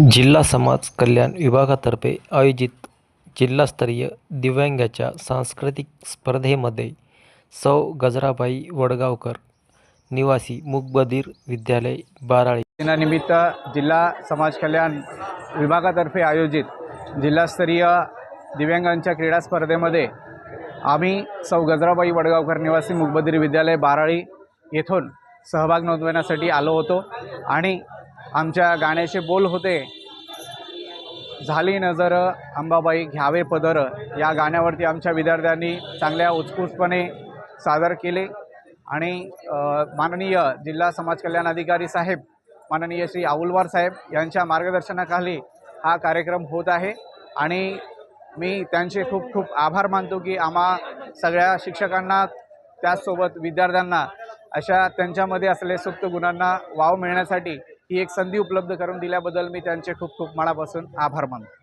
जिल्हा समाज कल्याण विभागातर्फे आयोजित जिल्हास्तरीय दिव्यांगाच्या सांस्कृतिक स्पर्धेमध्ये सौ गजराबाई वडगावकर निवासी मूकबधीर विद्यालय बाराळी. दिनानिमित्त जिल्हा समाज कल्याण विभागातर्फे आयोजित जिल्हास्तरीय दिव्यांगांच्या क्रीडा स्पर्धेमध्ये आम्ही सौ गजराबाई वडगावकर निवासी मुकबधीर विद्यालय बाराळी येथून सहभाग नोंदवण्यासाठी आलो होतो आणि आमच्या गाण्याचे बोल होते. झाली नजर अंबाबाई घ्यावे पदर. या गाण्यावरती आमच्या विद्यार्थ्यांनी चांगल्या उत्स्फूर्तपणे सादर केले. आणि माननीय जिल्हा समाज कल्याण अधिकारी साहेब माननीय श्री आऊलवार साहेब यांच्या मार्गदर्शनाखाली हा कार्यक्रम होत आहे. आणि मी त्यांचे खूप खूप आभार मानतो की आम्हा सगळ्या शिक्षकांना त्याचसोबत विद्यार्थ्यांना अशा त्यांच्यामध्ये असलेल्या सुप्त गुणांना वाव मिळण्यासाठी ही एक संधी उपलब्ध करून दिल्याबद्दल मी त्यांचे खूप खूप मनापासून आभार मानतो.